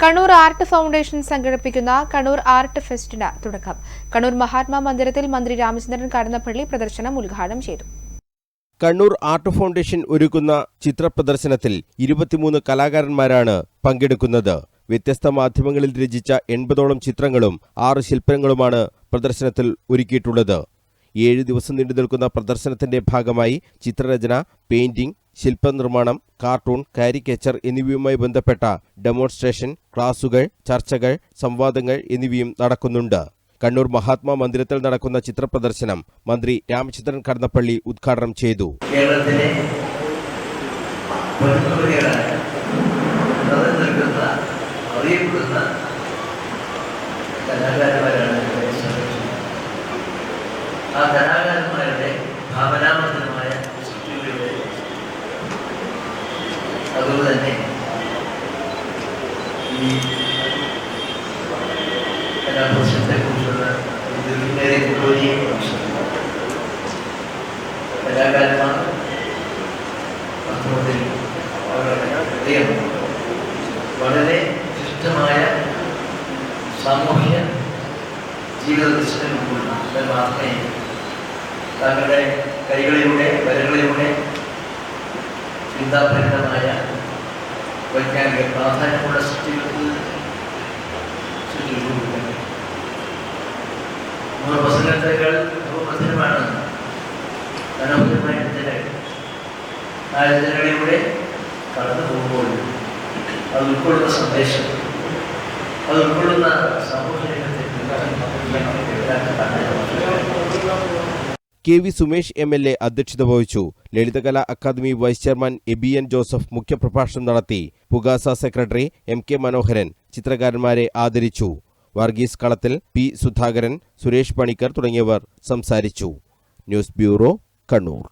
Kannur art foundation സംഘടിപ്പിക്കുന്ന Kannur art ഫെസ്റ്റിന് തുടക്കം. കണ്ണൂർ മഹാത്മാ മന്ദിരത്തിൽ മന്ത്രി രാമചന്ദ്രൻ കടന്നപ്പള്ളി പ്രദർശനം ഉദ്ഘാടനം ചെയ്തു. കണ്ണൂർ ആർട്ട് ഫൗണ്ടേഷൻ ഒരുക്കുന്ന ചിത്ര പ്രദർശനത്തിൽ ഇരുപത്തിമൂന്ന് കലാകാരന്മാരാണ് പങ്കെടുക്കുന്നത്. വ്യത്യസ്ത മാധ്യമങ്ങളിൽ രചിച്ച എൺപതോളം ചിത്രങ്ങളും ആറ് ശില്പങ്ങളുമാണ് പ്രദർശനത്തിൽ ഒരുക്കിയിട്ടുള്ളത്. ഏഴ് ദിവസം നീണ്ടു നിൽക്കുന്ന പ്രദർശനത്തിന്റെ ഭാഗമായി ചിത്രരചന പെയിന്റിംഗ് ശില്പനിർമ്മാണം കാർട്ടൂൺ കാരിക്കേച്ചർ എന്നിവയുമായി ബന്ധപ്പെട്ട ഡെമോൺസ്ട്രേഷൻ ക്ലാസുകൾ ചർച്ചകൾ സംവാദങ്ങൾ എന്നിവയും നടക്കുന്നുണ്ട്. കണ്ണൂർ മഹാത്മാ മന്ദിരത്തിൽ നടക്കുന്ന ചിത്രപ്രദർശനം മന്ത്രി രാമചന്ദ്രൻ കടന്നപ്പള്ളി ഉദ്ഘാടനം ചെയ്തു. കേരളത്തിലെ ആ കലാകാരന്മാരുടെ ഭാവനാമന്ദമായ സൃഷ്ടികളുടെ അതുകൊണ്ട് തന്നെ ഈ കലാപ്രശ്നത്തെ കുറിച്ചുള്ള ഇതിലേറെ ജോലിയെ കലാകാരന്മാർ വാസ്തവത്തിൽ അവരുടെ ഹൃദയം വളരെ ശുദ്ധമായ സാമൂഹ്യ ജീവിത ദർശനങ്ങളുള്ള മാത്രമേ തങ്ങളുടെ കൈകളിലൂടെ വരകളിലൂടെ ചിന്താഭരിതമായ വൈജ്ഞാനിക പ്രാധാന്യമുള്ള സൃഷ്ടികൾക്ക് കടന്നു പോകുമ്പോൾ അത് ഉൾക്കൊള്ളുന്ന സന്ദേശം അത് ഉൾക്കൊള്ളുന്ന K V Sumesh M L A അധ്യക്ഷത വഹിച്ചു. Lalithakala academy vice chairman Abian Joseph മുഖ്യപ്രഭാഷണം നടത്തി. Pukasa secretary M K Manoharan ചിത്രകാരന്മാരെ ആദരിച്ചു. വർഗീസ് കളത്തിൽ പി സുധാകരൻ സുരേഷ് പണിക്കർ തുടങ്ങിയവർ സംസാരിച്ചു. News bureau Kannur.